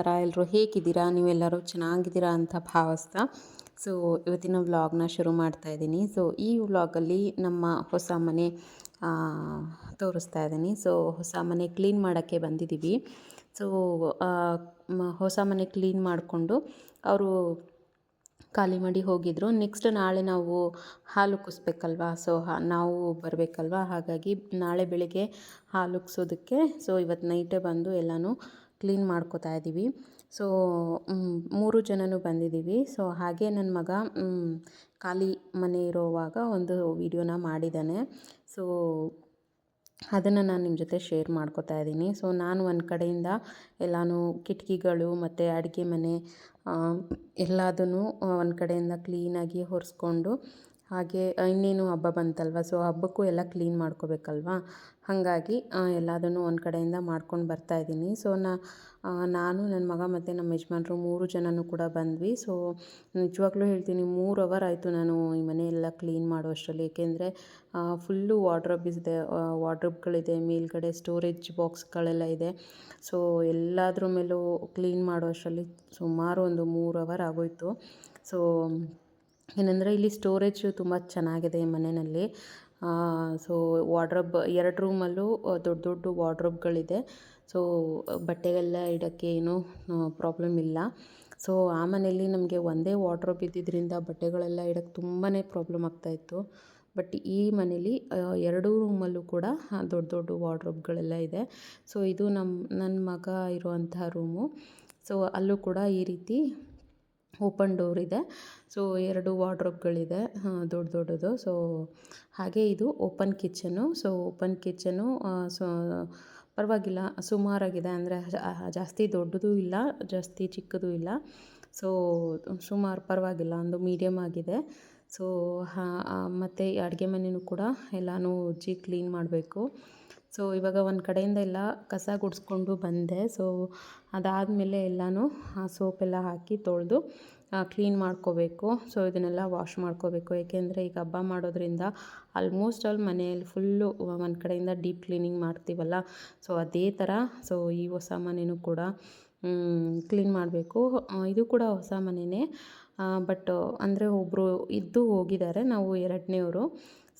ನಮಸ್ಕಾರ ಎಲ್ಲರೂ ಹೇಗಿದ್ದೀರಾ? ನೀವೆಲ್ಲರೂ ಚೆನ್ನಾಗಿದ್ದೀರಾ ಅಂತ ಭಾವಿಸ್ತಾ. ಸೊ ಇವತ್ತಿನ ವ್ಲಾಗ್ನ ಶುರು ಮಾಡ್ತಾ ಇದ್ದೀನಿ. ಸೊ ಈ ವ್ಲಾಗಲ್ಲಿ ನಮ್ಮ ಹೊಸ ಮನೆ ತೋರಿಸ್ತಾ ಇದ್ದೀನಿ. ಸೊ ಹೊಸ ಮನೆ ಕ್ಲೀನ್ ಮಾಡೋಕ್ಕೆ ಬಂದಿದ್ದೀವಿ. ಸೊ ಹೊಸ ಮನೆ ಕ್ಲೀನ್ ಮಾಡಿಕೊಂಡು ಅವರು ಖಾಲಿ ಮಾಡಿ ಹೋಗಿದ್ರು. ನೆಕ್ಸ್ಟ್ ನಾಳೆ ನಾವು ಹಾಲು ಕುಸ್ಬೇಕಲ್ವಾ? ಸೊ ನಾವು ಬರಬೇಕಲ್ವಾ? ಹಾಗಾಗಿ ನಾಳೆ ಬೆಳಿಗ್ಗೆ ಹಾಲು ಕುಸೋದಕ್ಕೆ ಸೊ ಇವತ್ತು ನೈಟೇ ಬಂದು ಎಲ್ಲನೂ ಕ್ಲೀನ್ ಮಾಡ್ಕೋತಾ ಇದ್ದೀವಿ. ಸೊ ಮೂರು ಜನನೂ ಬಂದಿದ್ದೀವಿ. ಸೊ ಹಾಗೆ ನನ್ನ ಮಗ ಖಾಲಿ ಮನೆ ಇರೋವಾಗ ಒಂದು ವಿಡಿಯೋನ ಮಾಡಿದ್ದಾನೆ ಸೊ ಅದನ್ನು ನಾನು ನಿಮ್ಮ ಜೊತೆ ಶೇರ್ ಮಾಡ್ಕೋತಾ ಇದ್ದೀನಿ. ಸೊ ನಾನು ಒಂದು ಕಡೆಯಿಂದ ಎಲ್ಲನೂ ಕಿಟಕಿಗಳು ಮತ್ತು ಅಡುಗೆ ಮನೆ ಎಲ್ಲದನ್ನು ಒಂದು ಕಡೆಯಿಂದ ಕ್ಲೀನಾಗಿ ಒರೆಸ್ಕೊಂಡು ಹಾಗೆ, ಇನ್ನೇನು ಹಬ್ಬ ಬಂತಲ್ವ? ಸೊ ಹಬ್ಬಕ್ಕೂ ಎಲ್ಲ ಕ್ಲೀನ್ ಮಾಡ್ಕೋಬೇಕಲ್ವಾ? ಹಾಗಾಗಿ ಎಲ್ಲದನ್ನು ಒಂದು ಕಡೆಯಿಂದ ಮಾಡ್ಕೊಂಡು ಬರ್ತಾ ಇದ್ದೀನಿ. ಸೊ ನಾನು ನನ್ನ ಮಗ ಮತ್ತು ನಮ್ಮ ಯಜಮಾನ್ರು ಮೂರು ಜನನೂ ಕೂಡ ಬಂದ್ವಿ. ಸೊ, ನಿಜವಾಗ್ಲೂ ಹೇಳ್ತೀನಿ, ಮೂರು ಅವರ್ ಆಯಿತು ನಾನು ಈ ಮನೆಯೆಲ್ಲ ಕ್ಲೀನ್ ಮಾಡೋ ಅಷ್ಟರಲ್ಲಿ ಏಕೆಂದರೆ ಫುಲ್ಲು ವಾರ್ಡ್ರೋಬ್ ಇದೆ ವಾರ್ಡ್ರೋಬ್ಗಳಿದೆ, ಮೇಲ್ಗಡೆ ಸ್ಟೋರೇಜ್ ಬಾಕ್ಸ್ಗಳೆಲ್ಲ ಇದೆ. ಸೊ, ಎಲ್ಲದ್ರ ಮೇಲೂ ಕ್ಲೀನ್ ಮಾಡೋ ಅಷ್ಟರಲ್ಲಿ ಸುಮಾರು ಒಂದು ಮೂರು ಅವರ್ ಆಗೋಯ್ತು. ಸೊ, ಏನಂದರೆ ಇಲ್ಲಿ ಸ್ಟೋರೇಜ್ ತುಂಬ ಚೆನ್ನಾಗಿದೆ ಈ ಮನೆಯಲ್ಲಿ. ಸೊ ವಾರ್ಡ್ರೋಬ್ ಎರಡು ರೂಮಲ್ಲೂ ದೊಡ್ಡ ದೊಡ್ಡ ವಾಡ್ರೋಬ್ಗಳಿದೆ ಸೊ ಬಟ್ಟೆಗೆಲ್ಲ ಇಡೋಕ್ಕೆ ಏನೂ ಪ್ರಾಬ್ಲಮ್ ಇಲ್ಲ. ಸೊ ಆ ಮನೆಯಲ್ಲಿ ನಮಗೆ ಒಂದೇ ವಾರ್ಡ್ರೋಬ್ ಇದ್ದಿದ್ದರಿಂದ ಬಟ್ಟೆಗಳೆಲ್ಲ ಇಡೋಕ್ಕೆ ತುಂಬಾ ಪ್ರಾಬ್ಲಮ್ ಆಗ್ತಾಯಿತ್ತು ಬಟ್ ಈ ಮನೇಲಿ ಎರಡೂ ರೂಮಲ್ಲೂ ಕೂಡ ದೊಡ್ಡ ದೊಡ್ಡ ವಾರ್ಡ್ರೋಬ್ಗಳೆಲ್ಲ ಇದೆ. ಸೊ ಇದು ನಮ್ಮ ನನ್ನ ಮಗ ಇರುವಂತಹ ರೂಮು ಸೊ ಅಲ್ಲೂ ಕೂಡ ಈ ರೀತಿ ಓಪನ್ ಡೋರ್ ಇದೆ. ಸೊ ಎರಡು ವಾರ್ಡ್ರೋಬ್ಗಳಿದೆ. ದೊಡ್ಡ ದೊಡ್ಡದು. ಸೊ ಹಾಗೆ ಇದು open kitchen so open kitchen so, ಪರವಾಗಿಲ್ಲ. ಸುಮಾರಾಗಿದೆ ಅಂದರೆ ಜಾಸ್ತಿ ದೊಡ್ಡದು ಇಲ್ಲ, ಜಾಸ್ತಿ ಚಿಕ್ಕದು ಇಲ್ಲ. ಸೊ ಸುಮಾರು ಪರವಾಗಿಲ್ಲ, ಒಂದು ಮೀಡಿಯಮ್ ಆಗಿದೆ. ಸೊ ಮತ್ತು ಅಡುಗೆ ಮನೆಯೂ ಕೂಡ ಎಲ್ಲನೂ ಉಜ್ಜಿ ಕ್ಲೀನ್ ಮಾಡಬೇಕು. ಸೊ ಇವಾಗ ಒಂದು ಕಡೆಯಿಂದ ಎಲ್ಲ ಕಸ ಗುಡಿಸ್ಕೊಂಡು ಬಂದೆ. ಸೊ ಅದಾದಮೇಲೆ ಎಲ್ಲನೂ, ಆ ಸೋಪೆಲ್ಲ ಹಾಕಿ ತೊಳೆದು ಕ್ಲೀನ್ ಮಾಡ್ಕೋಬೇಕು. ಸೊ ಇದನ್ನೆಲ್ಲ ವಾಶ್ ಮಾಡ್ಕೋಬೇಕು. ಏಕೆಂದರೆ ಈಗ ಹಬ್ಬ ಮಾಡೋದ್ರಿಂದ ಆಲ್ಮೋಸ್ಟ್ ಆಲ್ ಮನೆಯಲ್ಲಿ ಫುಲ್ಲು ಒಂದು ಕಡೆಯಿಂದ ಡೀಪ್ ಕ್ಲೀನಿಂಗ್ ಮಾಡ್ತೀವಲ್ಲ? ಸೊ ಅದೇ ಥರ ಸೊ ಈ ಹೊಸ ಮನೆಯೂ ಕೂಡ ಕ್ಲೀನ್ ಮಾಡಬೇಕು. ಇದು ಕೂಡ ಹೊಸ ಮನೆಯೇ ಬಟ್ ಅಂದರೆ ಒಬ್ಬರು ಇದ್ದು ಹೋಗಿದ್ದಾರೆ, ನಾವು ಎರಡನೇವರು.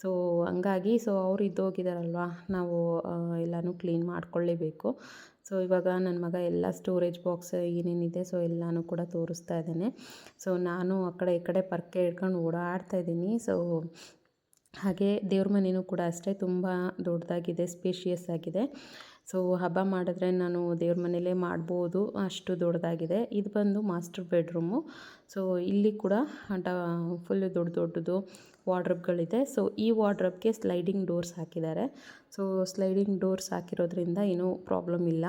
ಸೊ ಹಂಗಾಗಿ ಸೊ ಅವ್ರು ಇದ್ದು ಹೋಗಿದ್ದಾರಲ್ವ, ನಾವು ಎಲ್ಲನೂ ಕ್ಲೀನ್ ಮಾಡ್ಕೊಳ್ಳೇಬೇಕು ಸೊ ಇವಾಗ ನನ್ನ ಮಗ ಎಲ್ಲ ಸ್ಟೋರೇಜ್ ಬಾಕ್ಸ್ ಏನೇನಿದೆ ಸೊ ಎಲ್ಲನೂ ಕೂಡ ತೋರಿಸ್ತಾ ಇದ್ದೇನೆ. ಸೊ ನಾನು ಆ ಕಡೆ, ಈ ಕಡೆ ಪರ್ಕೆ ಹಿಡ್ಕೊಂಡು ಓಡಾಡ್ತಾ ಇದ್ದೀನಿ. ಸೊ ಹಾಗೆ ದೇವ್ರ ಮನೆಯೂ ಕೂಡ ಅಷ್ಟೇ, ತುಂಬ ದೊಡ್ಡದಾಗಿದೆ ಸ್ಪೇಷಿಯಸ್ ಆಗಿದೆ. ಸೊ ಹಬ್ಬ ಮಾಡಿದ್ರೆ ನಾನು ದೇವ್ರ ಮನೇಲೇ ಮಾಡ್ಬೋದು. ಅಷ್ಟು ದೊಡ್ಡದಾಗಿದೆ. ಇದು ಬಂದು ಮಾಸ್ಟರ್ ಬೆಡ್ರೂಮು. ಸೊ ಇಲ್ಲಿ ಕೂಡ ಡ ಫುಲ್ಲು ದೊಡ್ಡ ದೊಡ್ಡದು ವಾಡ್ರಬ್ಗಳಿದೆ ಸೊ ಈ ವಾಡ್ರಬ್ಗೆ ಸ್ಲೈಡಿಂಗ್ ಡೋರ್ಸ್ ಹಾಕಿದ್ದಾರೆ. ಸೊ ಸ್ಲೈಡಿಂಗ್ ಡೋರ್ಸ್ ಹಾಕಿರೋದ್ರಿಂದ ಏನೂ ಪ್ರಾಬ್ಲಮ್ ಇಲ್ಲ.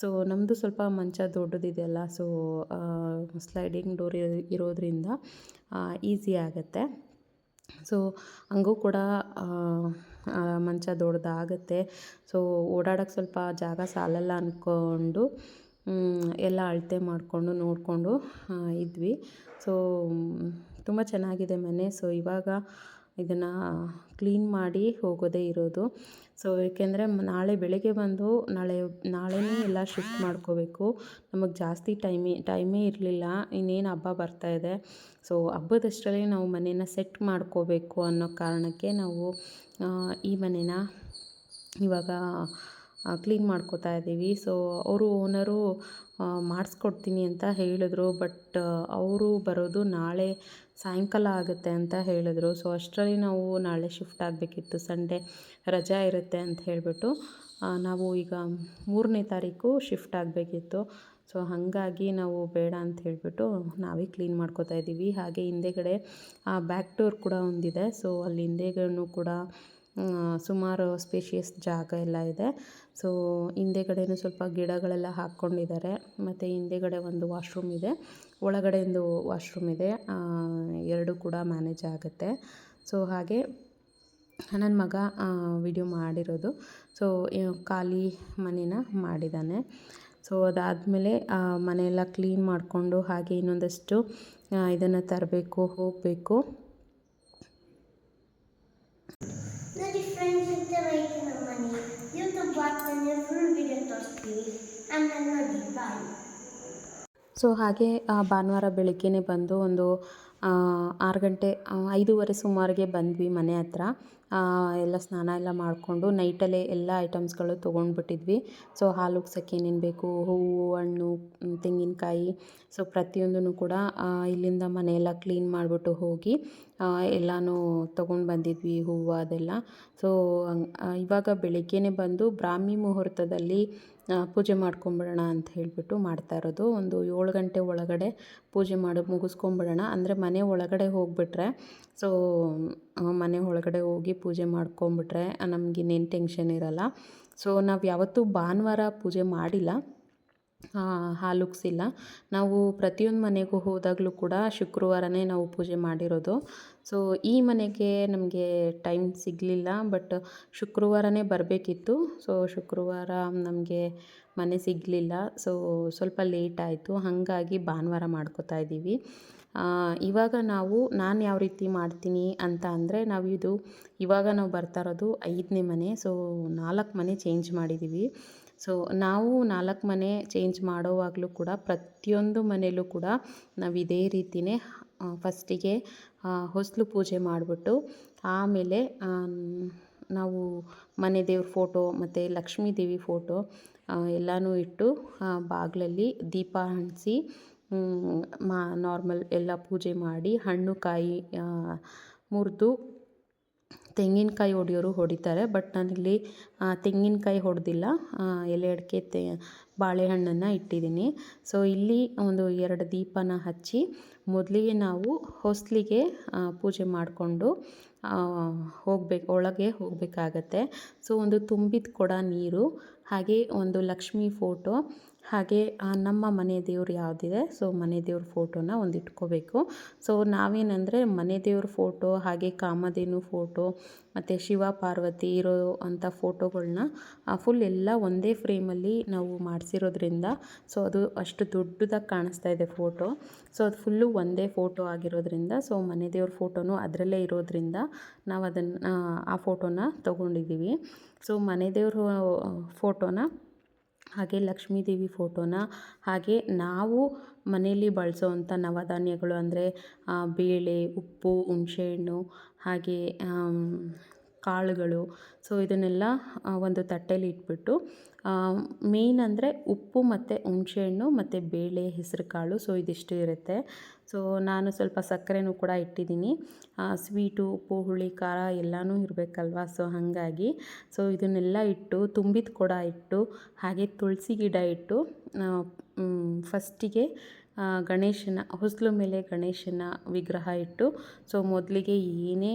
ಸೊ ನಮ್ಮದು ಸ್ವಲ್ಪ ಮಂಚ ದೊಡ್ಡದಿದೆಯಲ್ಲ, ಸೊ ಸ್ಲೈಡಿಂಗ್ ಡೋರ್ ಇರೋದ್ರಿಂದ ಈಸಿ ಆಗುತ್ತೆ. ಸೊ ಹಂಗೂ ಕೂಡ ಮಂಚ ದೊಡ್ಡದಾಗುತ್ತೆ. ಸೊ ಓಡಾಡೋಕ್ಕೆ ಸ್ವಲ್ಪ ಜಾಗ ಸಾಲಲ್ಲ ಅಂದ್ಕೊಂಡು ಎಲ್ಲ ಅಳತೆ ಮಾಡಿಕೊಂಡು ನೋಡಿಕೊಂಡು ಇದ್ವಿ. ಸೊ ತುಂಬ ಚೆನ್ನಾಗಿದೆ ಮನೆ. ಸೊ ಇವಾಗ ಇದನ್ನು ಕ್ಲೀನ್ ಮಾಡಿ ಹೋಗೋದೇ ಇರೋದು. ಸೊ ಏಕೆಂದರೆ ನಾಳೆ ಬೆಳಗ್ಗೆ ಬಂದು ನಾಳೆ, ನಾಳೆನೇ ಎಲ್ಲ ಶಿಫ್ಟ್ ಮಾಡ್ಕೋಬೇಕು. ನಮಗೆ ಜಾಸ್ತಿ ಟೈಮೇ ಟೈಮೇ ಇರಲಿಲ್ಲ. ಇನ್ನೇನು ಹಬ್ಬ ಬರ್ತಾ ಇದೆ. ಸೊ ಹಬ್ಬದಷ್ಟರಲ್ಲಿ ನಾವು ಮನೇನ ಸೆಟ್ ಮಾಡ್ಕೋಬೇಕು ಅನ್ನೋ ಕಾರಣಕ್ಕೆ ನಾವು ಈ ಮನೇನ ಇವಾಗ ಕ್ಲೀನ್ ಮಾಡ್ಕೋತಾ ಇದ್ದೀವಿ. ಸೊ ಅವರು ಓನರು ಮಾಡಿಸ್ಕೊಡ್ತೀನಿ ಅಂತ ಹೇಳಿದ್ರು. ಬಟ್ ಅವರು ಬರೋದು ನಾಳೆ ಸಾಯಂಕಾಲ ಆಗುತ್ತೆ ಅಂತ ಹೇಳಿದ್ರು. ಸೊ ಅಷ್ಟರಲ್ಲಿ ನಾವು ನಾಳೆ ಶಿಫ್ಟ್ ಆಗಬೇಕಿತ್ತು. ಸಂಡೇ ರಜಾ ಇರುತ್ತೆ ಅಂತ ಹೇಳಿಬಿಟ್ಟು ನಾವು ಈಗ ಮೂರನೇ ತಾರೀಕು ಶಿಫ್ಟ್ ಆಗಬೇಕಿತ್ತು. ಸೊ ಹಾಗಾಗಿ ನಾವು ಬೇಡ ಅಂತ ಹೇಳಿಬಿಟ್ಟು ನಾವೇ ಕ್ಲೀನ್ ಮಾಡ್ಕೋತಾ ಇದ್ದೀವಿ. ಹಾಗೆ ಹಿಂದೆಗಡೆ ಬ್ಯಾಕ್ ಡೋರ್ ಕೂಡ ಒಂದಿದೆ. ಸೊ ಅಲ್ಲಿ ಹಿಂದೆಗೂ ಕೂಡ ಸುಮಾರು ಸ್ಪೇಷಿಯಸ್ ಜಾಗ ಎಲ್ಲ ಇದೆ. ಸೊ ಹಿಂದೆಗಡೆನೂ ಸ್ವಲ್ಪ ಗಿಡಗಳೆಲ್ಲ ಹಾಕ್ಕೊಂಡಿದ್ದಾರೆ. ಮತ್ತು ಹಿಂದೆಗಡೆ ಒಂದು ವಾಶ್ರೂಮ್ ಇದೆ. ಒಳಗಡೆ ಒಂದು ವಾಶ್ರೂಮ್ ಇದೆ. ಎರಡು ಕೂಡ ಮ್ಯಾನೇಜ್ ಆಗುತ್ತೆ. ಸೊ ಹಾಗೆ ನನ್ನ ಮಗ ವಿಡಿಯೋ ಮಾಡಿರೋದು. ಸೊ ಖಾಲಿ ಮನೇನ ಮಾಡಿದ್ದಾನೆ ಸೊ ಅದಾದಮೇಲೆ ಮನೆಯೆಲ್ಲ ಕ್ಲೀನ್ ಮಾಡಿಕೊಂಡು ಹಾಗೆ ಇನ್ನೊಂದಷ್ಟು ಇದನ್ನು ತರಬೇಕು, ಹೋಗಬೇಕು ನೋಡಿ ಫ್ರೆಂಡ್ಸ್ ಇಂಥ ಬೈಕ್ ನಮ್ಮ ಸೊ ಹಾಗೆ ಭಾನುವಾರ ಬೆಳಗ್ಗೆನೇ ಬಂದು ಒಂದು ಆರು ಗಂಟೆ ಐದೂವರೆ ಸುಮಾರಿಗೆ ಬಂದ್ವಿ ಮನೆ ಹತ್ರ. ಎಲ್ಲ ಸ್ನಾನ ಎಲ್ಲ ಮಾಡಿಕೊಂಡು ನೈಟಲ್ಲೇ ಎಲ್ಲ ಐಟಮ್ಸ್ಗಳು ತೊಗೊಂಡ್ಬಿಟ್ಟಿದ್ವಿ. ಸೊ ಹಾಲು ಉಗ್ಸೋಕ್ಕೆ ಏನೇನು ಬೇಕು, ಹೂವು, ಹಣ್ಣು, ತೆಂಗಿನಕಾಯಿ, ಸೊ ಪ್ರತಿಯೊಂದೂ ಕೂಡ ಇಲ್ಲಿಂದ ಮನೆಯೆಲ್ಲ ಕ್ಲೀನ್ ಮಾಡಿಬಿಟ್ಟು ಹೋಗಿ ಎಲ್ಲನೂ ತೊಗೊಂಡು ಬಂದಿದ್ವಿ, ಹೂವು ಅದೆಲ್ಲ. ಸೊ ಇವಾಗ ಬೆಳಿಗ್ಗೆನೇ ಬಂದು ಬ್ರಾಹ್ಮಿ ಮುಹೂರ್ತದಲ್ಲಿ ಪೂಜೆ ಮಾಡ್ಕೊಂಬಿಡೋಣ ಅಂತ ಹೇಳಿಬಿಟ್ಟು ಮಾಡ್ತಾ ಇರೋದು. ಒಂದು ಏಳು ಗಂಟೆ ಒಳಗಡೆ ಪೂಜೆ ಮಾಡಿ, ಮುಗಿಸ್ಕೊಂಬಿಡೋಣ. ಅಂದರೆ ಮನೆ ಒಳಗಡೆ ಹೋಗಿಬಿಟ್ರೆ ಸೊ ಮನೆ ಒಳಗಡೆ ಹೋಗಿ ಪೂಜೆ ಮಾಡ್ಕೊಂಬಿಟ್ರೆ ನಮಗಿನ್ನೇನು ಟೆನ್ಷನ್ ಇರಲ್ಲ. ಸೊ ನಾವು ಯಾವತ್ತೂ ಭಾನುವಾರ ಪೂಜೆ ಮಾಡಿಲ್ಲ. ಹಾಲು ಉಗ್ಸಿಲ್ಲ ನಾವು ಪ್ರತಿಯೊಂದು ಮನೆಗೂ ಹೋದಾಗಲೂ ಕೂಡ ಶುಕ್ರವಾರನೇ ನಾವು ಪೂಜೆ ಮಾಡಿರೋದು. ಸೊ ಈ ಮನೆಗೆ ನಮಗೆ ಟೈಮ್ ಸಿಗಲಿಲ್ಲ ಬಟ್ ಶುಕ್ರವಾರನೇ ಬರಬೇಕಿತ್ತು. ಸೊ ಶುಕ್ರವಾರ ನಮಗೆ ಮನೆ ಸಿಗಲಿಲ್ಲ. ಸೊ ಸ್ವಲ್ಪ ಲೇಟ್ ಆಯಿತು. ಹಾಗಾಗಿ ಭಾನುವಾರ ಮಾಡ್ಕೋತಾ ಇದ್ದೀವಿ. ಇವಾಗ ನಾವು, ನಾನು ಯಾವ ರೀತಿ ಮಾಡ್ತೀನಿ ಅಂತ ಅಂದರೆ ನಾವು ಇದು, ಇವಾಗ ನಾವು ಬರ್ತಾ ಇರೋದು ಐದನೇ ಮನೆ. ಸೊ ನಾಲ್ಕು ಮನೆ ಚೇಂಜ್ ಮಾಡಿದ್ದೀವಿ ಸೊ ನಾವು ನಾಲ್ಕು ಮನೆ ಚೇಂಜ್ ಮಾಡೋವಾಗಲೂ ಕೂಡ ಪ್ರತಿಯೊಂದು ಮನೆಯಲ್ಲೂ ಕೂಡ ನಾವು ಇದೇ ರೀತಿಯೇ ಫಸ್ಟಿಗೆ ಹೊಸಲು ಪೂಜೆ ಮಾಡಿಬಿಟ್ಟು ಆಮೇಲೆ ನಾವು ಮನೆ ದೇವ್ರ ಫೋಟೋ ಮತ್ತು ಲಕ್ಷ್ಮೀ ದೇವಿ ಫೋಟೋ ಎಲ್ಲನೂ ಇಟ್ಟು ಬಾಗಿಲಲ್ಲಿ ದೀಪ ಹಣಿಸಿ ಮಾ ನಾರ್ಮಲ್ ಎಲ್ಲ ಪೂಜೆ ಮಾಡಿ ಹಣ್ಣು ಕಾಯಿ ಮುರಿದು ತೆಂಗಿನಕಾಯಿ ಹೊಡೆಯೋರು ಹೊಡಿತಾರೆ, ಬಟ್ ನಾನಿಲ್ಲಿ ತೆಂಗಿನಕಾಯಿ ಹೊಡೆದಿಲ್ಲ. ಎಲೆ ಅಡಿಕೆ ತೆ, ಬಾಳೆಹಣ್ಣನ್ನು ಇಟ್ಟಿದ್ದೀನಿ. ಸೊ, ಇಲ್ಲಿ ಒಂದು ಎರಡು ದೀಪನ ಹಚ್ಚಿ, ಮೊದಲಿಗೆ ನಾವು ಹೊಸ್ಲಿಗೆ ಪೂಜೆ ಮಾಡಿಕೊಂಡು ಹೋಗ್ಬೇಕು, ಒಳಗೆ ಹೋಗಬೇಕಾಗತ್ತೆ. ಸೊ, ಒಂದು ತುಂಬಿದ ಕೊಡ ನೀರು, ಹಾಗೆ ಒಂದು ಲಕ್ಷ್ಮೀ ಫೋಟೋ ಹಾಗೆ ನಮ್ಮ ಮನೆ ದೇವ್ರು ಯಾವುದಿದೆ, ಸೊ ಮನೆ ದೇವ್ರ ಫೋಟೋನ ಒಂದು ಇಟ್ಕೋಬೇಕು. ಸೊ ನಾವೇನಂದರೆ ಮನೆ ದೇವ್ರ ಫೋಟೋ, ಹಾಗೆ ಕಾಮಧೇನು ಫೋಟೋ, ಮತ್ತು ಶಿವ ಪಾರ್ವತಿ ಇರೋ ಅಂಥ ಫೋಟೋಗಳನ್ನ ಫುಲ್ ಎಲ್ಲ ಒಂದೇ ಫ್ರೇಮಲ್ಲಿ ನಾವು ಮಾಡಿಸಿರೋದ್ರಿಂದ, ಸೊ ಅದು ಅಷ್ಟು ದೊಡ್ಡದಾಗಿ ಕಾಣಿಸ್ತಾ ಇದೆ ಫೋಟೋ. ಸೊ ಅದು ಫುಲ್ಲು ಒಂದೇ ಫೋಟೋ ಆಗಿರೋದ್ರಿಂದ, ಸೊ ಮನೆ ದೇವ್ರ ಫೋಟೋನೂ ಅದರಲ್ಲೇ ಇರೋದ್ರಿಂದ ನಾವು ಅದನ್ನು, ಆ ಫೋಟೋನ ತೊಗೊಂಡಿದ್ದೀವಿ ಸೊ ಮನೆ ದೇವ್ರ ಫೋಟೋನ ಹಾಗೆ ಲಕ್ಷ್ಮೀ ದೇವಿ ಫೋಟೋನ ಹಾಗೆ ನಾವು ಮನೆಯಲ್ಲಿ ಬಳಸೋವಂಥ ನವಧಾನ್ಯಗಳು ಅಂದರೆ ಬೇಳೆ, ಉಪ್ಪು, ಹುಣಸೆಹಣ್ಣು, ಹಾಗೆ ಕಾಳುಗಳು. ಸೊ ಇದನ್ನೆಲ್ಲ ಒಂದು ತಟ್ಟೆಯಲ್ಲಿ ಇಟ್ಬಿಟ್ಟು ಮೇಯ್ನ್ ಅಂದರೆ ಉಪ್ಪು ಮತ್ತು ಹುಣಸೆಹಣ್ಣು ಮತ್ತು ಬೇಳೆ ಹೆಸರು ಕಾಳು ಸೊ ಇದಿಷ್ಟು ಇರುತ್ತೆ. ಸೊ ನಾನು ಸ್ವಲ್ಪ ಸಕ್ಕರೆನೂ ಕೂಡ ಇಟ್ಟಿದ್ದೀನಿ. ಸ್ವೀಟು, ಉಪ್ಪು, ಹುಳಿ, ಖಾರ ಎಲ್ಲನೂ ಇರಬೇಕಲ್ವಾ? ಸೊ ಹಾಗಾಗಿ, ಸೊ ಇದನ್ನೆಲ್ಲ ಇಟ್ಟು, ತುಂಬಿದ ಕೊಡ ಇಟ್ಟು, ಹಾಗೆ ತುಳಸಿ ಗಿಡ ಇಟ್ಟು ಫಸ್ಟಿಗೆ ಗಣೇಶನ, ಹೊಸಲು ಮೇಲೆ ಗಣೇಶನ ವಿಗ್ರಹ ಇಟ್ಟು, ಸೊ ಮೊದಲಿಗೆ ಏನೇ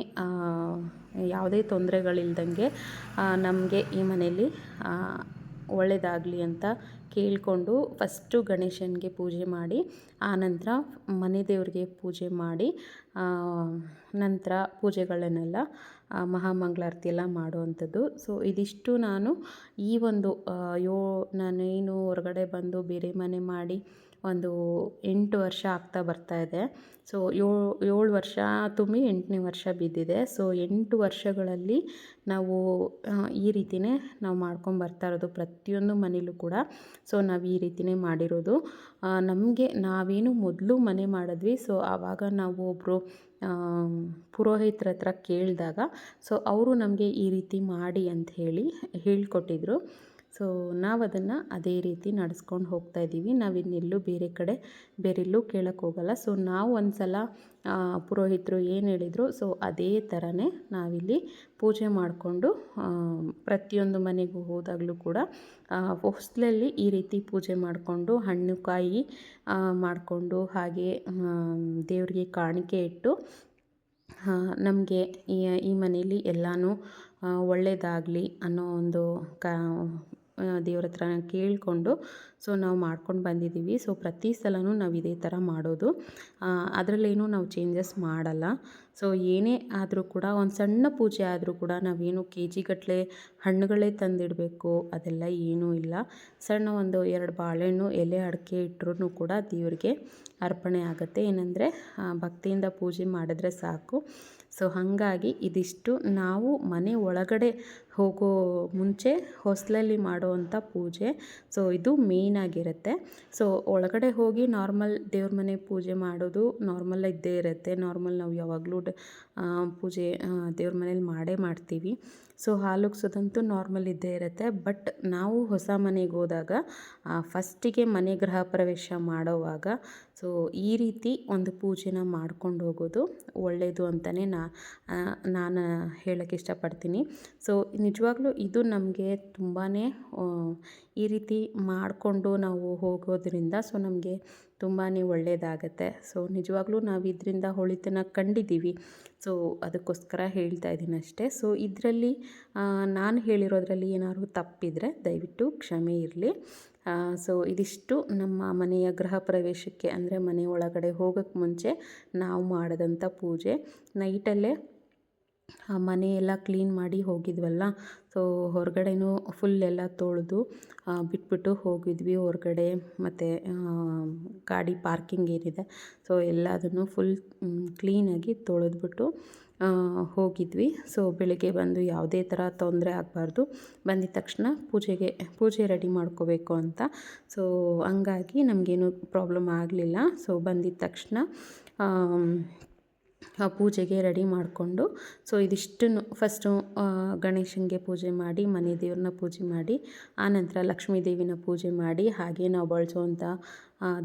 ಯಾವುದೇ ತೊಂದರೆಗಳಿಲ್ದಂಗೆ ನಮಗೆ ಈ ಮನೆಯಲ್ಲಿ ಒಳ್ಳೆಯದಾಗಲಿ ಅಂತ ಕೇಳಿಕೊಂಡು ಫಸ್ಟು ಗಣೇಶನಿಗೆ ಪೂಜೆ ಮಾಡಿ ಆನಂತರ ಮನೆ ದೇವರಿಗೆ ಪೂಜೆ ಮಾಡಿ ನಂತರ ಪೂಜೆಗಳನ್ನೆಲ್ಲ ಮಹಾಮಂಗಳಾರತಿ ಎಲ್ಲ ಮಾಡುವಂಥದ್ದು. ಸೊ ಇದಿಷ್ಟು ನಾನು ಈ ಒಂದು ಯೋ, ನಾನೇನು ಹೊರಗಡೆ ಬಂದು ಬೇರೆ ಮನೆ ಮಾಡಿ ಒಂದು ಎಂಟು ವರ್ಷ ಆಗ್ತಾ ಬರ್ತಾ ಇದೆ. ಸೊ ಏಳು ಏಳು ವರ್ಷ ತುಂಬಿ ಎಂಟನೇ ವರ್ಷ ಬಿದ್ದಿದೆ. ಸೊ, ಎಂಟು ವರ್ಷಗಳಲ್ಲಿ ನಾವು ಈ ರೀತಿಯೇ ನಾವು ಮಾಡ್ಕೊಂಡು ಬರ್ತಾ ಇರೋದು ಪ್ರತಿಯೊಂದು ಮನೇಲೂ ಕೂಡ. ಸೊ, ನಾವು ಈ ರೀತಿಯೇ ಮಾಡಿರೋದು. ನಮಗೆ ನಾವೇನು ಮೊದಲು ಮನೆ ಮಾಡಿದ್ವಿ. ಸೊ, ಆವಾಗ ನಾವು ಒಬ್ಬರು ಪುರೋಹಿತರ ಹತ್ರ ಕೇಳಿದಾಗ, ಸೊ, ಅವರು ನಮಗೆ ಈ ರೀತಿ ಮಾಡಿ ಅಂತ ಹೇಳಿ ಹೇಳ್ಕೊಟ್ಟಿದ್ರು. ಸೊ ನಾವು ಅದನ್ನು ಅದೇ ರೀತಿ ನಡೆಸ್ಕೊಂಡು ಹೋಗ್ತಾ ಇದ್ದೀವಿ. ನಾವಿನ್ನೆಲ್ಲೂ ಬೇರೆ ಕಡೆ, ಬೇರೆಲ್ಲೂ ಕೇಳಕ್ಕೆ ಹೋಗಲ್ಲ. ಸೊ, ನಾವು ಒಂದು ಸಲ ಪುರೋಹಿತರು ಏನು ಹೇಳಿದರು, ಸೊ, ಅದೇ ಥರನೇ ನಾವಿಲ್ಲಿ ಪೂಜೆ ಮಾಡಿಕೊಂಡು ಪ್ರತಿಯೊಂದು ಮನೆಗೂ ಹೋದಾಗಲೂ ಕೂಡ ಹೊಸ್ಲಲ್ಲಿ ಈ ರೀತಿ ಪೂಜೆ ಮಾಡಿಕೊಂಡು, ಹಣ್ಣು ಕಾಯಿ ಮಾಡಿಕೊಂಡು, ಹಾಗೆ ದೇವರಿಗೆ ಕಾಣಿಕೆ ಇಟ್ಟು ನಮಗೆ ಈ ಮನೇಲಿ ಎಲ್ಲನೂ ಒಳ್ಳೆಯದಾಗಲಿ ಅನ್ನೋ ಒಂದು ಕ ದೇವ್ರ ಹತ್ರ ಕೇಳಿಕೊಂಡು ಸೊ ನಾವು ಮಾಡ್ಕೊಂಡು ಬಂದಿದ್ದೀವಿ ಸೊ ಪ್ರತಿ ಸಲವೂ ನಾವು ಇದೇ ಥರ ಮಾಡೋದು. ಅದರಲ್ಲೇನು ನಾವು ಚೇಂಜಸ್ ಮಾಡಲ್ಲ. ಸೊ ಏನೇ ಆದರೂ ಕೂಡ, ಒಂದು ಸಣ್ಣ ಪೂಜೆ ಆದರೂ ಕೂಡ ನಾವೇನು ಕೆ ಜಿಗಟ್ಟಲೆ ಹಣ್ಣುಗಳೇ ತಂದಿಡಬೇಕು, ಅದೆಲ್ಲ ಏನೂ ಇಲ್ಲ. ಸಣ್ಣ ಒಂದು ಎರಡು ಬಾಳೆಹಣ್ಣು, ಎಲೆ, ಅಡಿಕೆ ಇಟ್ಟರೂ ಕೂಡ ದೇವರಿಗೆ ಅರ್ಪಣೆ ಆಗುತ್ತೆ. ಏನಂದರೆ ಭಕ್ತಿಯಿಂದ ಪೂಜೆ ಮಾಡಿದ್ರೆ ಸಾಕು. ಸೊ ಹಾಗಾಗಿ ಇದಿಷ್ಟು. ನಾವು ಮನೆ ಒಳಗಡೆ ಹೋಗೋ ಮುಂಚೆ ಹೊಸಲಲ್ಲಿ ಮಾಡೋವಂಥ ಪೂಜೆ. ಸೊ ಇದು ಮೇಯ್ನ್ ಆಗಿರುತ್ತೆ. ಸೊ ಒಳಗಡೆ ಹೋಗಿ ನಾರ್ಮಲ್ ದೇವ್ರ ಮನೆ ಪೂಜೆ ಮಾಡೋದು ನಾರ್ಮಲ್ ಇದ್ದೇ ಇರುತ್ತೆ. ನಾರ್ಮಲ್ ನಾವು ಯಾವಾಗಲೂ ಪೂಜೆ ದೇವ್ರ ಮನೇಲಿ ಮಾಡೇ ಮಾಡ್ತೀವಿ. ಸೊ ಹಾಲುಗ್ಸೋದಂತೂ ನಾರ್ಮಲ್ ಇದ್ದೇ ಇರುತ್ತೆ. ಬಟ್ ನಾವು ಹೊಸ ಮನೆಗೆ ಹೋದಾಗ ಫಸ್ಟಿಗೆ ಮನೆ ಗೃಹ ಪ್ರವೇಶ ಮಾಡೋವಾಗ ಸೊ ಈ ರೀತಿ ಒಂದು ಪೂಜೆನ ಮಾಡ್ಕೊಂಡು ಹೋಗೋದು ಒಳ್ಳೆಯದು ಅಂತಲೇ ನಾ ನಾನು ಹೇಳೋಕ್ಕೆ ಇಷ್ಟಪಡ್ತೀನಿ. ಸೊ ನಿಜವಾಗ್ಲೂ ಇದು ನಮಗೆ ತುಂಬಾ ಈ ರೀತಿ ಮಾಡಿಕೊಂಡು ನಾವು ಹೋಗೋದ್ರಿಂದ ಸೊ ನಮಗೆ ತುಂಬಾ ಒಳ್ಳೆಯದಾಗತ್ತೆ ಸೊ ನಿಜವಾಗ್ಲೂ ನಾವು ಇದರಿಂದ ಹೊಳಿತನ ಕಂಡಿದ್ದೀವಿ ಸೊ ಅದಕ್ಕೋಸ್ಕರ ಹೇಳ್ತಾ ಇದ್ದೀನಿ ಅಷ್ಟೇ. ಸೊ ಇದರಲ್ಲಿ ನಾನು ಹೇಳಿರೋದ್ರಲ್ಲಿ ಏನಾದ್ರು ತಪ್ಪಿದರೆ ದಯವಿಟ್ಟು ಕ್ಷಮೆ ಇರಲಿ. ಸೊ ಇದಿಷ್ಟು ನಮ್ಮ ಮನೆಯ ಗೃಹ ಪ್ರವೇಶಕ್ಕೆ ಅಂದರೆ ಮನೆ ಒಳಗಡೆ ಹೋಗೋಕ್ಕೆ ಮುಂಚೆ ನಾವು ಮಾಡಿದಂಥ ಪೂಜೆ. ನೈಟಲ್ಲೇ ಮನೆ ಎಲ್ಲ ಕ್ಲೀನ್ ಮಾಡಿ ಹೋಗಿದ್ವಲ್ಲ. ಸೊ ಹೊರಗಡೆನೂ ಫುಲ್ ಎಲ್ಲ ತೊಳೆದು ಬಿಟ್ಬಿಟ್ಟು ಹೋಗಿದ್ವಿ ಹೊರಗಡೆ. ಮತ್ತು ಗಾಡಿ ಪಾರ್ಕಿಂಗ್ ಏನಿದೆ. ಸೊ ಎಲ್ಲದನ್ನು ಫುಲ್ ಕ್ಲೀನಾಗಿ ತೊಳೆದ್ಬಿಟ್ಟು ಹೋಗಿದ್ವಿ. ಸೊ ಬೆಳಿಗ್ಗೆ ಬಂದು ಯಾವುದೇ ಥರ ತೊಂದರೆ ಆಗಬಾರ್ದು. ಬಂದಿದ ತಕ್ಷಣ ಪೂಜೆಗೆ, ಪೂಜೆ ರೆಡಿ ಮಾಡ್ಕೋಬೇಕು ಅಂತ. ಸೊ ಹಂಗಾಗಿ ನಮಗೇನು ಪ್ರಾಬ್ಲಮ್ ಆಗಲಿಲ್ಲ. ಸೊ ಬಂದಿದ ತಕ್ಷಣ ಪೂಜೆಗೆ ರೆಡಿ ಮಾಡಿಕೊಂಡು, ಸೊ ಇದಿಷ್ಟನ್ನು ಫಸ್ಟು ಗಣೇಶನಿಗೆ ಪೂಜೆ ಮಾಡಿ, ಮನೆ ದೇವ್ರನ್ನ ಪೂಜೆ ಮಾಡಿ ಆನಂತರ ಲಕ್ಷ್ಮೀ ದೇವಿನ ಪೂಜೆ ಮಾಡಿ, ಹಾಗೆ ನಾವು ಬಳಸುವಂಥ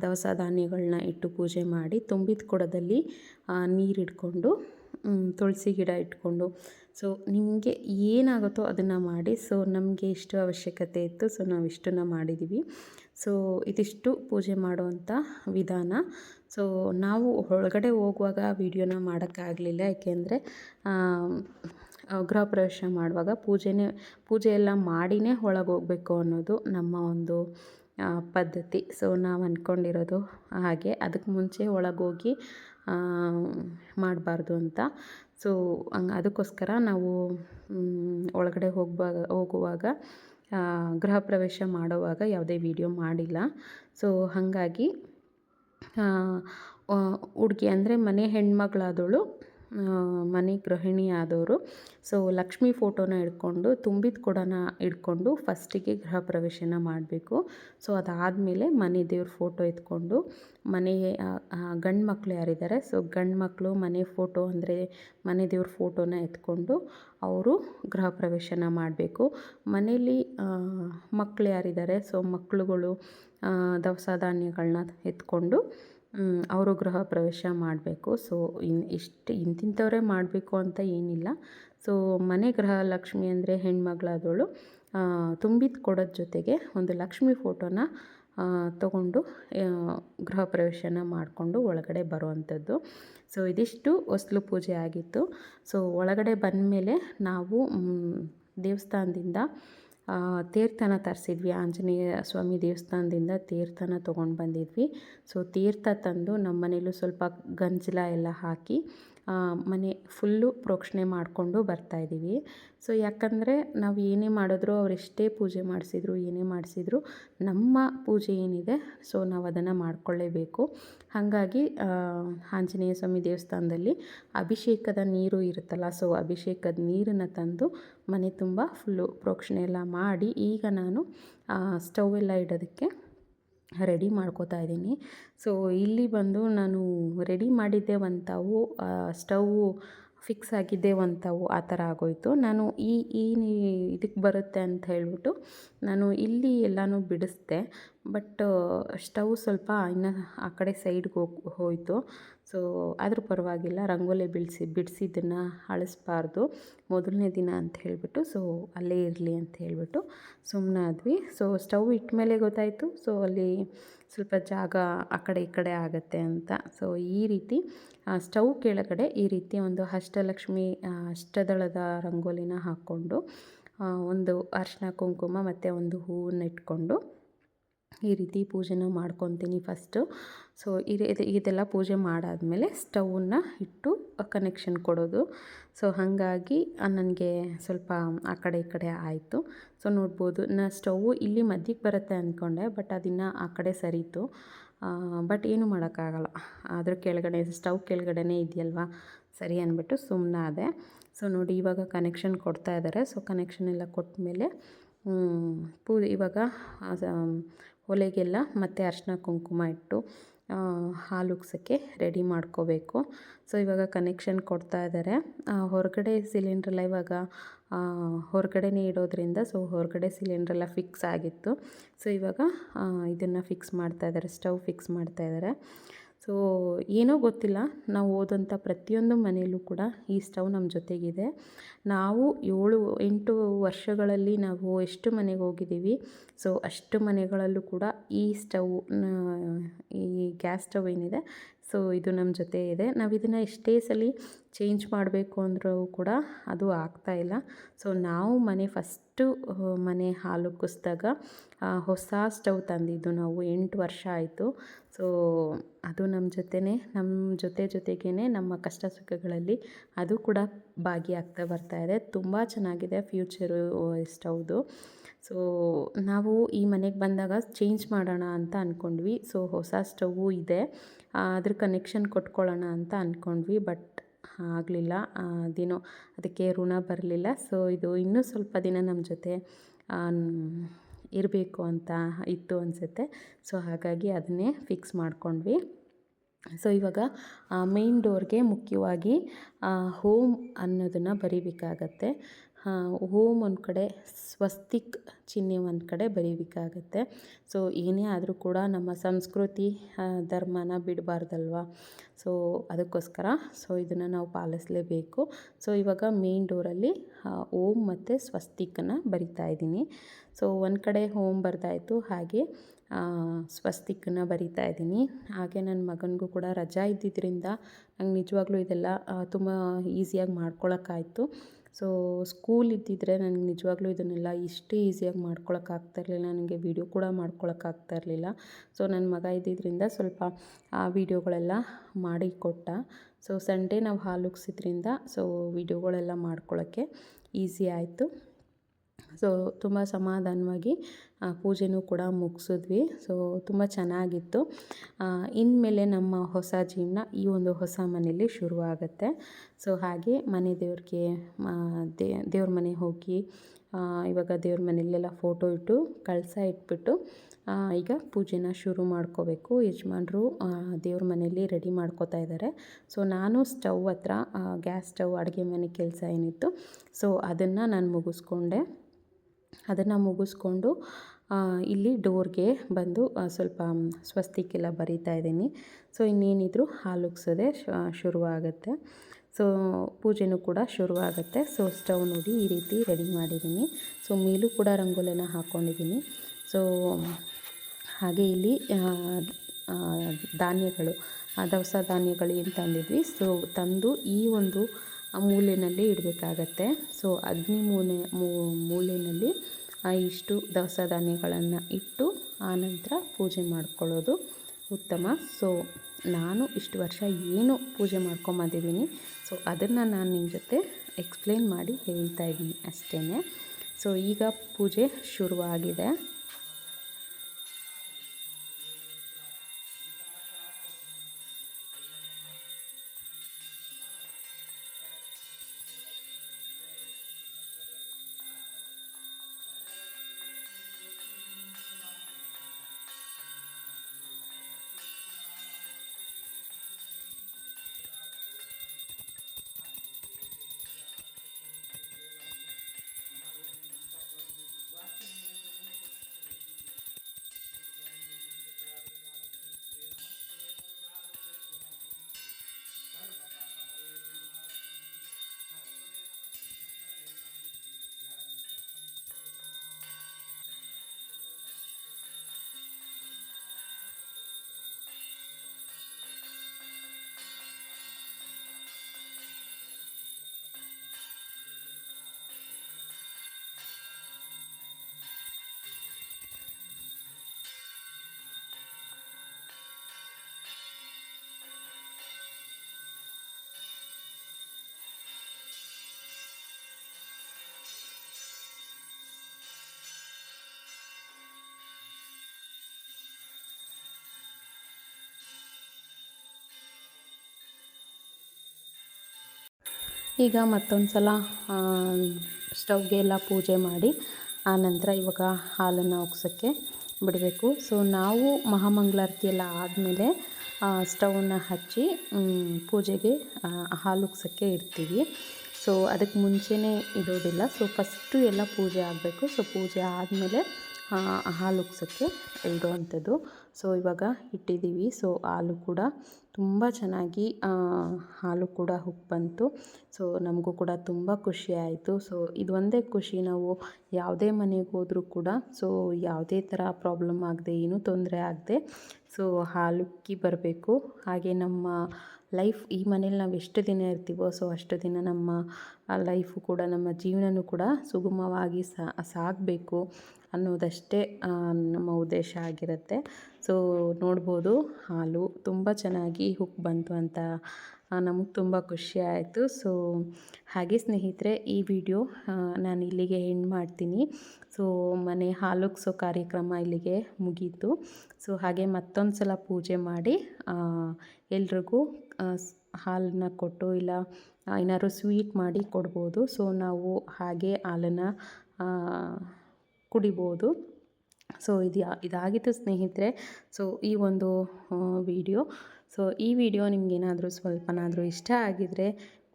ದವಸ ಧಾನ್ಯಗಳನ್ನ ಇಟ್ಟು ಪೂಜೆ ಮಾಡಿ, ತುಂಬಿದ ಕೊಡದಲ್ಲಿ ನೀರು ಇಟ್ಕೊಂಡು ತುಳಸಿ ಗಿಡ ಇಟ್ಕೊಂಡು, ಸೊ ನಿಮಗೆ ಏನಾಗುತ್ತೋ ಅದನ್ನು ಮಾಡಿ, ಸೊ ನಮಗೆ ಇಷ್ಟು ಅವಶ್ಯಕತೆ ಇತ್ತು, ಸೊ ನಾವು ಇಷ್ಟನ್ನು ಮಾಡಿದ್ದೀವಿ ಸೊ ಇದಿಷ್ಟು ಪೂಜೆ ಮಾಡುವಂಥ ವಿಧಾನ. ಸೊ ನಾವು ಒಳಗಡೆ ಹೋಗುವಾಗ ವೀಡಿಯೋನ ಮಾಡೋಕ್ಕಾಗಲಿಲ್ಲ. ಯಾಕೆಂದರೆ ಗೃಹ ಪ್ರವೇಶ ಮಾಡುವಾಗ ಪೂಜೆನೇ, ಪೂಜೆ ಎಲ್ಲ ಮಾಡಿಯೇ ಒಳಗೆ ಹೋಗಬೇಕು ಅನ್ನೋದು ನಮ್ಮ ಒಂದು ಪದ್ಧತಿ. ಸೊ ನಾವು ಅಂದ್ಕೊಂಡಿರೋದು ಹಾಗೆ. ಅದಕ್ಕೆ ಮುಂಚೆ ಒಳಗೋಗಿ ಮಾಡಬಾರ್ದು ಅಂತ. ಸೊ ಅದಕ್ಕೋಸ್ಕರ ನಾವು ಒಳಗಡೆ ಹೋಗುವಾಗ ಹೋಗುವಾಗ ಗೃಹ ಪ್ರವೇಶ ಮಾಡುವಾಗ ಯಾವುದೇ ವೀಡಿಯೋ ಮಾಡಿಲ್ಲ. ಸೊ ಹಾಗಾಗಿ ಹುಡ್ಗಿ ಅಂದರೆ ಮನೆ ಹೆಣ್ಮಗಳಾದವಳು ಮನೆ ಗೃಹಿಣಿ ಆದವರು. ಸೊ ಲಕ್ಷ್ಮಿ ಫೋಟೋನ ಹಿಡ್ಕೊಂಡು, ತುಂಬಿದ ಕೊಡನ ಹಿಡ್ಕೊಂಡು ಫಸ್ಟಿಗೆ ಗೃಹ ಪ್ರವೇಶನ ಮಾಡಬೇಕು. ಸೊ ಅದಾದಮೇಲೆ ಮನೆ ದೇವ್ರ ಫೋಟೋ ಎತ್ಕೊಂಡು ಮನೆ ಗಂಡು ಮಕ್ಕಳು ಯಾರಿದ್ದಾರೆ ಸೊ ಗಂಡು ಮಕ್ಕಳು ಮನೆ ಫೋಟೋ ಅಂದರೆ ಮನೆ ದೇವ್ರ ಫೋಟೋನ ಎತ್ಕೊಂಡು ಅವರು ಗೃಹ ಪ್ರವೇಶನ ಮಾಡಬೇಕು. ಮನೇಲಿ ಮಕ್ಕಳು ಯಾರಿದ್ದಾರೆ ಸೊ ಮಕ್ಕಳುಗಳು ದವಸ ಧಾನ್ಯಗಳನ್ನ ಎತ್ಕೊಂಡು ಅವರು ಗೃಹ ಪ್ರವೇಶ ಮಾಡಬೇಕು. ಸೊ ಇನ್ನು ಇಷ್ಟು ಇಂತಿಂಥವರೇ ಮಾಡಬೇಕು ಅಂತ ಏನಿಲ್ಲ. ಸೊ ಮನೆ ಗೃಹ ಲಕ್ಷ್ಮಿ ಅಂದರೆ ಹೆಣ್ಮಗಳಾದವಳು ತುಂಬಿದ ಕೊಡೋದ ಜೊತೆಗೆ ಒಂದು ಲಕ್ಷ್ಮಿ ಫೋಟೋನ ತಗೊಂಡು ಗೃಹ ಪ್ರವೇಶನ ಮಾಡಿಕೊಂಡು ಒಳಗಡೆ ಬರುವಂಥದ್ದು. ಸೊ ಇದಿಷ್ಟು ಹೊಸ್ಲು ಪೂಜೆ ಆಗಿತ್ತು. ಸೊ ಒಳಗಡೆ ಬಂದಮೇಲೆ ನಾವು ದೇವಸ್ಥಾನದಿಂದ ತೀರ್ಥನ ತರಿಸಿದ್ವಿ. ಆಂಜನೇಯ ಸ್ವಾಮಿ ದೇವಸ್ಥಾನದಿಂದ ತೀರ್ಥನ ತೊಗೊಂಡು ಬಂದಿದ್ವಿ. ಸೊ ತೀರ್ಥ ತಂದು ನಮ್ಮ ಮನೇಲೂ ಸ್ವಲ್ಪ ಗಂಜಲ ಎಲ್ಲ ಹಾಕಿ ಮನೆ ಫುಲ್ಲು ಪ್ರೋಕ್ಷಣೆ ಮಾಡಿಕೊಂಡು ಬರ್ತಾಯಿದ್ದೀವಿ ಸೊ, ಯಾಕಂದರೆ ನಾವು ಏನೇ ಮಾಡಿದ್ರು ಅವ್ರು ಎಷ್ಟೇ ಪೂಜೆ ಮಾಡಿಸಿದ್ರು, ಏನೇ ಮಾಡಿಸಿದ್ರು, ನಮ್ಮ ಪೂಜೆ ಏನಿದೆ, ಸೊ, ನಾವು ಅದನ್ನು ಮಾಡಿಕೊಳ್ಳೇಬೇಕು. ಹಾಗಾಗಿ ಆಂಜನೇಯ ಸ್ವಾಮಿ ದೇವಸ್ಥಾನದಲ್ಲಿ ಅಭಿಷೇಕದ ನೀರು ಇರುತ್ತಲ್ಲ, ಸೊ, ಅಭಿಷೇಕದ ನೀರನ್ನು ತಂದು ಮನೆ ತುಂಬ ಫುಲ್ಲು ಪ್ರೋಕ್ಷಣೆ ಎಲ್ಲ ಮಾಡಿ ಈಗ ನಾನು ಸ್ಟವ್ ಎಲ್ಲ ಇಡೋದಕ್ಕೆ ರೆಡಿ ಮಾಡ್ಕೋತಾ ಇದ್ದೀನಿ. ಸೊ ಇಲ್ಲಿ ಬಂದು ನಾನು ರೆಡಿ ಮಾಡಿದ್ದೆ ಒಂದು ಫಿಕ್ಸ್ ಆಗಿದೆ ಒಂದು ತಾವು ಆ ಥರ ಆಗೋಯಿತು. ನಾನು ಈ ಈ ಇದಕ್ಕೆ ಬರುತ್ತೆ ಅಂತ ಹೇಳ್ಬಿಟ್ಟು ನಾನು ಇಲ್ಲಿ ಎಲ್ಲನೂ ಬಿಡಿಸ್ದೆ. ಬಟ್ ಸ್ಟವ್ ಸ್ವಲ್ಪ ಇನ್ನು ಆ ಕಡೆ ಸೈಡ್ಗೆ ಹೋಗ್ ಹೋಯಿತು. ಸೊ ಆದರೂ ಪರವಾಗಿಲ್ಲ. ರಂಗೋಲಿ ಬಿಡಿಸಿ ಬಿಡಿಸಿದ್ದನ್ನು ಅಳಿಸ್ಬಾರ್ದು. ಮೊದಲನೇ ದಿನ ಅಂತ ಹೇಳಿಬಿಟ್ಟು ಸೊ ಅಲ್ಲೇ ಇರಲಿ ಅಂತ ಹೇಳಿಬಿಟ್ಟು ಸುಮ್ಮನಾದ್ವಿ ಸೊ ಸ್ಟವ್ ಇಟ್ಟ ಮೇಲೆ ಗೊತ್ತಾಯಿತು. ಸೊ ಅಲ್ಲಿ ಸ್ವಲ್ಪ ಜಾಗ ಆ ಕಡೆ ಈ ಕಡೆ ಆಗುತ್ತೆ ಅಂತ. ಸೊ ಈ ರೀತಿ ಸ್ಟವ್ ಕೆಳಗಡೆ ಈ ರೀತಿ ಒಂದು ಅಷ್ಟಲಕ್ಷ್ಮಿ ಅಷ್ಟದಳದ ರಂಗೋಲಿನ ಹಾಕ್ಕೊಂಡು ಒಂದು ಅರಿಶಿನ ಕುಂಕುಮ ಮತ್ತು ಒಂದು ಹೂವನ್ನ ಇಟ್ಕೊಂಡು ಈ ರೀತಿ ಪೂಜೆನ ಮಾಡ್ಕೊತೀನಿ ಫಸ್ಟು ಸೊ ಇದು ಇದೆಲ್ಲ ಪೂಜೆ ಮಾಡಾದಮೇಲೆ ಸ್ಟವನ್ನು ಇಟ್ಟು ಕನೆಕ್ಷನ್ ಕೊಡೋದು. ಸೊ ಹಾಗಾಗಿ ನನಗೆ ಸ್ವಲ್ಪ ಆ ಕಡೆ ಈ ಕಡೆ ಆಯಿತು. ಸೊ ನೋಡ್ಬೋದು, ನಾ ಸ್ಟವ್ ಇಲ್ಲಿ ಮಧ್ಯಕ್ಕೆ ಬರುತ್ತೆ ಅಂದ್ಕೊಂಡೆ ಬಟ್ ಅದನ್ನು ಆ ಕಡೆ ಸರಿತು. ಬಟ್ ಏನು ಮಾಡೋಕ್ಕಾಗಲ್ಲ. ಅದ್ರ ಕೆಳಗಡೆ ಸ್ಟವ್ ಕೆಳಗಡೆನೇ ಇದೆಯಲ್ವಾ? ಸರಿ ಅಂದ್ಬಿಟ್ಟು ಸುಮ್ಮನಾದೆ ಸೊ ನೋಡಿ, ಇವಾಗ ಕನೆಕ್ಷನ್ ಕೊಡ್ತಾ ಇದ್ದಾರೆ ಸೊ ಕನೆಕ್ಷನ್ ಎಲ್ಲ ಕೊಟ್ಟ ಮೇಲೆ ಪೂ ಇವಾಗ ಒಲೆಗೆಲ್ಲ ಮತ್ತೆ ಅರಿಶಿನ ಕುಂಕುಮ ಇಟ್ಟು ಹಾಲು ಉಗ್ಸೋಕ್ಕೆ ರೆಡಿ ಮಾಡ್ಕೋಬೇಕು. ಸೊ ಇವಾಗ ಕನೆಕ್ಷನ್ ಕೊಡ್ತಾ ಇದ್ದಾರೆ ಹೊರಗಡೆ ಸಿಲಿಂಡ್ರೆಲ್ಲ ಇವಾಗ ಹೊರಗಡೆನೇ ಇಡೋದ್ರಿಂದ ಸೊ ಹೊರಗಡೆ ಸಿಲಿಂಡ್ರೆಲ್ಲ ಫಿಕ್ಸ್ ಆಗಿತ್ತು. ಸೊ ಇವಾಗ ಇದನ್ನು ಫಿಕ್ಸ್ ಮಾಡ್ತಾ ಇದ್ದಾರೆ ಸ್ಟವ್ ಫಿಕ್ಸ್ ಮಾಡ್ತಾ ಇದ್ದಾರೆ ಸೊ ಏನೋ ಗೊತ್ತಿಲ್ಲ. ನಾವು ಓದಂಥ ಪ್ರತಿಯೊಂದು ಮನೆಯಲ್ಲೂ ಕೂಡ ಈ ಸ್ಟವ್ ನಮ್ಮ ಜೊತೆಗಿದೆ. ನಾವು ಏಳು, ಎಂಟು ವರ್ಷಗಳಲ್ಲಿ ನಾವು ಎಷ್ಟು ಮನೆಗೆ ಹೋಗಿದ್ದೀವಿ, ಸೊ ಅಷ್ಟು ಮನೆಗಳಲ್ಲೂ ಕೂಡ ಈ ಸ್ಟವ್ ಈ ಗ್ಯಾಸ್ ಸ್ಟವ್ ಏನಿದೆ ಸೊ ಇದು ನಮ್ಮ ಜೊತೆ ಇದೆ. ನಾವು ಇದನ್ನು ಎಷ್ಟೇ ಸಲ ಚೇಂಜ್ ಮಾಡಬೇಕು ಅಂದರೂ ಕೂಡ ಅದು ಆಗ್ತಾ ಇಲ್ಲ. ಸೊ ನಾವು ಮನೆ ಫಸ್ಟು ಮನೆ ಹಾಲು ಕುಸಿದಾಗ ಹೊಸ ಸ್ಟವ್ ತಂದಿದ್ದು ನಾವು ಎಂಟು ವರ್ಷ ಆಯಿತು. ಸೊ ಅದು ನಮ್ಮ ಜೊತೆನೇ ನಮ್ಮ ಜೊತೆ ಜೊತೆಗೇ ನಮ್ಮ ಕಷ್ಟ ಸುಖಗಳಲ್ಲಿ ಅದು ಕೂಡ ಭಾಗಿಯಾಗ್ತಾ ಬರ್ತಾ ಇದೆ. ತುಂಬ ಚೆನ್ನಾಗಿದೆ ಫ್ಯೂಚರು ಸ್ಟವ್ದು ಸೊ ನಾವು ಈ ಮನೆಗೆ ಬಂದಾಗ ಚೇಂಜ್ ಮಾಡೋಣ ಅಂತ ಅಂದ್ಕೊಂಡ್ವಿ ಸೊ ಹೊಸ ಸ್ಟವ್ ಇದೆ. ಅದ್ರ ಕನೆಕ್ಷನ್ ಕೊಟ್ಕೊಳ್ಳೋಣ ಅಂತ ಅಂದ್ಕೊಂಡ್ವಿ ಬಟ್ ಆಗಲಿಲ್ಲ. ಅದೇನೋ ಅದಕ್ಕೆ ಋಣ ಬರಲಿಲ್ಲ. ಸೊ ಇದು ಇನ್ನೂ ಸ್ವಲ್ಪ ದಿನ ನಮ್ಮ ಜೊತೆ ಇರಬೇಕು ಅಂತ ಇತ್ತು ಅನಿಸುತ್ತೆ. ಸೊ ಹಾಗಾಗಿ ಅದನ್ನೇ ಫಿಕ್ಸ್ ಮಾಡ್ಕೊಂಡ್ವಿ. ಸೊ ಇವಾಗ ಮೇನ್ ಡೋರ್ಗೆ ಮುಖ್ಯವಾಗಿ ಹೋಮ್ ಅನ್ನೋದನ್ನು ಬರೀಬೇಕಾಗತ್ತೆ. ಹೋಮ್ ಒಂದು ಕಡೆ, ಸ್ವಸ್ತಿಕ್ ಚಿಹ್ನೆ ಒಂದು ಕಡೆ ಬರೀಬೇಕಾಗತ್ತೆ. ಸೊ ಏನೇ ಆದರೂ ಕೂಡ ನಮ್ಮ ಸಂಸ್ಕೃತಿ ಧರ್ಮನ ಬಿಡಬಾರ್ದಲ್ವಾ? ಸೊ ಅದಕ್ಕೋಸ್ಕರ ಸೊ ಇದನ್ನು ನಾವು ಪಾಲಿಸಲೇಬೇಕು. ಸೊ ಇವಾಗ ಮೇನ್ ಡೋರಲ್ಲಿ ಓಮ್ ಮತ್ತು ಸ್ವಸ್ತಿಕನ್ನು ಬರಿತಾ ಇದ್ದೀನಿ. ಸೊ ಒಂದು ಕಡೆ ಹೋಮ್ ಬರ್ತಾಯಿತ್ತು ಹಾಗೆ ಸ್ವಸ್ತಿಕನ್ನ ಬರಿತಾ ಇದ್ದೀನಿ. ಹಾಗೆ ನನ್ನ ಮಗನಿಗೂ ಕೂಡ ರಜಾ ಇದ್ದಿದ್ದರಿಂದ ನಂಗೆ ನಿಜವಾಗ್ಲೂ ಇದೆಲ್ಲ ತುಂಬ ಈಸಿಯಾಗಿ ಮಾಡ್ಕೊಳಕ್ಕಾಯ್ತು. ಸೊ ಸ್ಕೂಲ್ ಇದ್ದಿದ್ದರೆ ನನಗೆ ನಿಜವಾಗ್ಲೂ ಇದನ್ನೆಲ್ಲ ಇಷ್ಟು ಈಸಿಯಾಗಿ ಮಾಡ್ಕೊಳಕ್ಕಾಗ್ತಾ ಇರಲಿಲ್ಲ. ನನಗೆ ವೀಡಿಯೋ ಕೂಡ ಮಾಡ್ಕೊಳಕ್ಕಾಗ್ತಾ ಇರಲಿಲ್ಲ. ಸೊ ನನ್ನ ಮಗ ಇದ್ದಿದ್ದರಿಂದ ಸ್ವಲ್ಪ, ಆ ವೀಡಿಯೋಗಳೆಲ್ಲ ಮಾಡಿಕೊಟ್ಟ. ಸೊ ಸಂಡೇ ನಾವು ಹಾಲು ಉಗ್ಸಿದ್ರಿಂದ ಸೊ ವೀಡಿಯೋಗಳೆಲ್ಲ ಮಾಡ್ಕೊಳ್ಳೋಕ್ಕೆ ಈಸಿ ಆಯಿತು. ಸೊ ತುಂಬ ಸಮಾಧಾನವಾಗಿ ಪೂಜೆನೂ ಕೂಡ ಮುಗಿಸಿದ್ವಿ. ಸೊ ತುಂಬ ಚೆನ್ನಾಗಿತ್ತು. ಇನ್ಮೇಲೆ ನಮ್ಮ ಹೊಸ ಜೀವನ ಈ ಒಂದು ಹೊಸ ಮನೆಯಲ್ಲಿ ಶುರುವಾಗುತ್ತೆ. ಸೊ ಹಾಗೆ ಮನೆ ದೇವ್ರಿಗೆ ದೇವ್ರ ಮನೆ ಹೋಗಿ ಇವಾಗ ದೇವ್ರ ಮನೆಯಲ್ಲೆಲ್ಲ ಫೋಟೋ ಇಟ್ಟು, ಕಳಸ ಇಟ್ಬಿಟ್ಟು ಈಗ ಪೂಜೆನ ಶುರು ಮಾಡ್ಕೋಬೇಕು. ಯಜಮಾನ್ರು ದೇವ್ರ ಮನೆಯಲ್ಲಿ ರೆಡಿ ಮಾಡ್ಕೋತಾ ಇದ್ದಾರೆ ಸೊ ನಾನು ಸ್ಟವ್ ಹತ್ರ ಗ್ಯಾಸ್ ಸ್ಟವ್ ಅಡುಗೆ ಮನೆ ಕೆಲಸ ಏನಿತ್ತು. ಸೊ ಅದನ್ನು ನಾನು ಮುಗಿಸ್ಕೊಂಡೆ. ಅದನ್ನು ಮುಗಿಸ್ಕೊಂಡು ಇಲ್ಲಿ ಡೋರ್ಗೆ ಬಂದು ಸ್ವಲ್ಪ ಸ್ವಸ್ತಿಕೆಲ್ಲ ಬರೀತಾ ಇದ್ದೀನಿ. ಸೊ, ಇನ್ನೇನಿದ್ರು ಹಾಲುಗ್ಸೋದೆ ಶುರುವಾಗುತ್ತೆ. ಸೊ, ಪೂಜೆನೂ ಕೂಡ ಶುರುವಾಗುತ್ತೆ. ಸೊ, ಸ್ಟವ್ ನೋಡಿ ಈ ರೀತಿ ರೆಡಿ ಮಾಡಿದ್ದೀನಿ. ಸೊ, ಮೇಲೂ ಕೂಡ ರಂಗೋಲಿನ ಹಾಕ್ಕೊಂಡಿದ್ದೀನಿ ಸೊ, ಹಾಗೆ ಇಲ್ಲಿ ಧಾನ್ಯಗಳು ದವಸ ಧಾನ್ಯಗಳು ಏನು ತಂದಿದ್ವಿ. ಸೊ, ತಂದು ಈ ಒಂದು ಮೂಲೆಯಲ್ಲಿ ಇಡಬೇಕಾಗತ್ತೆ. ಸೊ ಅಗ್ನಿ ಮೂಲೆ ಮೂಲೆಯಲ್ಲಿ, ಆ ಇಷ್ಟು ದವಸ ಧಾನ್ಯಗಳನ್ನು ಇಟ್ಟು ಆನಂತರ ಪೂಜೆ ಮಾಡ್ಕೊಳ್ಳೋದು ಉತ್ತಮ. ಸೊ ನಾನು ಇಷ್ಟು ವರ್ಷ ಏನು ಪೂಜೆ ಮಾಡ್ಕೊಂಬಂದಿದ್ದೀನಿ. ಸೊ ಅದನ್ನು ನಾನು ನಿಮ್ಮ ಜೊತೆ ಎಕ್ಸ್ಪ್ಲೇನ್ ಮಾಡಿ ಹೇಳ್ತಾ ಇದ್ದೀನಿ ಅಷ್ಟೇ ಸೊ ಈಗ ಪೂಜೆ ಶುರುವಾಗಿದೆ. ಈಗ ಮತ್ತೊಂದು ಸಲ ಸ್ಟವ್ಗೆ ಎಲ್ಲ ಪೂಜೆ ಮಾಡಿ, ಆ ನಂತರ ಇವಾಗ ಹಾಲನ್ನು ಒಗ್ಸೋಕ್ಕೆ ಬಿಡಬೇಕು. ಸೊ ನಾವು ಮಹಾಮಂಗಳಾರತಿ ಎಲ್ಲ ಆದಮೇಲೆ ಸ್ಟವನ್ನು ಹಚ್ಚಿ ಪೂಜೆಗೆ ಹಾಲು ಉಗ್ಸೋಕ್ಕೆ ಇಡ್ತೀವಿ. ಸೊ ಅದಕ್ಕೆ ಮುಂಚೆನೇ ಇಡೋದಿಲ್ಲ. ಸೊ ಫಸ್ಟು ಎಲ್ಲ ಪೂಜೆ ಆಗಬೇಕು. ಸೊ ಪೂಜೆ ಆದಮೇಲೆ ಹಾಲು ಉಗ್ಸೋಕ್ಕೆ ಇಡುವಂಥದ್ದು ಸೊ ಇವಾಗ ಇಟ್ಟಿದ್ದೀವಿ. ಸೊ ಹಾಲು ಕೂಡ ತುಂಬ ಚೆನ್ನಾಗಿ ಹಾಲು ಕೂಡ ಉಪ್ಪು ಬಂತು. ಸೊ ನಮಗೂ ಕೂಡ ತುಂಬ ಖುಷಿ ಆಯಿತು. ಸೊ ಇದೊಂದೇ ಖುಷಿ. ನಾವು ಯಾವುದೇ ಮನೆಗೆ ಹೋದರೂ ಕೂಡ ಸೊ ಯಾವುದೇ ಥರ ಪ್ರಾಬ್ಲಮ್ ಆಗದೆ, ಏನೂ ತೊಂದರೆ ಆಗದೆ ಸೊ ಹಾಲುಕ್ಕಿ ಬರಬೇಕು. ಹಾಗೆ ನಮ್ಮ ಲೈಫ್ ಈ ಮನೇಲಿ ನಾವು ಎಷ್ಟು ದಿನ ಇರ್ತೀವೋ ಸೊ ಅಷ್ಟು ದಿನ ನಮ್ಮ ಲೈಫು ಕೂಡ, ನಮ್ಮ ಜೀವನನೂ ಕೂಡ ಸುಗಮವಾಗಿ ಸಾಗಬೇಕು. ಅನ್ನೋದಷ್ಟೇ ನಮ್ಮ ಉದ್ದೇಶ ಆಗಿರುತ್ತೆ. ಸೊ ನೋಡ್ಬೋದು, ಹಾಲು ತುಂಬ ಚೆನ್ನಾಗಿ ಹುಕ್ ಬಂತು ಅಂತ ನಮಗೆ ತುಂಬ ಖುಷಿ ಆಯಿತು. ಸೊ ಹಾಗೆ ಸ್ನೇಹಿತರೆ, ಈ ವಿಡಿಯೋ ನಾನು ಇಲ್ಲಿಗೆ ಎಂಡ್ ಮಾಡ್ತೀನಿ. ಸೊ ಮನೆ ಹಾಲುಗ್ಸೋ ಕಾರ್ಯಕ್ರಮ ಇಲ್ಲಿಗೆ ಮುಗೀತು. ಸೊ ಹಾಗೆ ಮತ್ತೊಂದು ಸಲ ಪೂಜೆ ಮಾಡಿ ಎಲ್ರಿಗೂ ಹಾಲನ್ನ ಕೊಟ್ಟು ಇಲ್ಲ ಏನಾದ್ರು ಸ್ವೀಟ್ ಮಾಡಿ ಕೊಡ್ಬೋದು. ಸೊ ನಾವು ಹಾಗೆ ಹಾಲನ್ನು ಕುಡಿಬೋದು. ಸೊ ಇದು ಇದಾಗಿತ್ತು ಸ್ನೇಹಿತರೆ. ಸೊ ಈ ಒಂದು ವಿಡಿಯೋ ಸೊ ಈ ವಿಡಿಯೋ ನಿಮಗೇನಾದರೂ ಸ್ವಲ್ಪನಾದರೂ ಇಷ್ಟ ಆಗಿದರೆ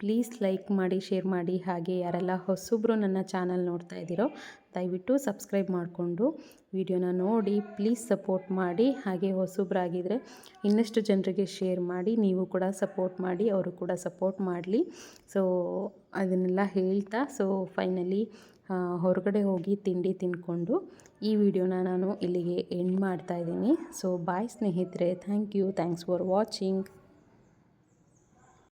ಪ್ಲೀಸ್ ಲೈಕ್ ಮಾಡಿ ಶೇರ್ ಮಾಡಿ. ಹಾಗೆ ಯಾರೆಲ್ಲ ಹೊಸಬ್ರು ನನ್ನ ಚಾನಲ್ ನೋಡ್ತಾ ಇದ್ದೀರೋ, ದಯವಿಟ್ಟು ಸಬ್ಸ್ಕ್ರೈಬ್ ಮಾಡಿಕೊಂಡು ವಿಡಿಯೋನ ನೋಡಿ ಪ್ಲೀಸ್ ಸಪೋರ್ಟ್ ಮಾಡಿ. ಹಾಗೆ ಹೊಸಬ್ರಾಗಿದ್ದರೆ ಇನ್ನಷ್ಟು ಜನರಿಗೆ ಶೇರ್ ಮಾಡಿ, ನೀವು ಕೂಡ ಸಪೋರ್ಟ್ ಮಾಡಿ, ಅವರು ಕೂಡ ಸಪೋರ್ಟ್ ಮಾಡಲಿ. ಸೊ ಅದನ್ನೆಲ್ಲ ಹೇಳ್ತಾ ಸೊ ಫೈನಲಿ ಹೊರಗಡೆ ಹೋಗಿ ತಿಂಡಿ ತಿಂದ್ಕೊಂಡು ಈ ವಿಡಿಯೋನ ನಾನು ಇಲ್ಲಿಗೆ ಎಂಡ್ ಮಾಡ್ತಾ ಇದ್ದೀನಿ. ಸೊ ಬಾಯ್ ಸ್ನೇಹಿತರೆ. Thank you thanks for watching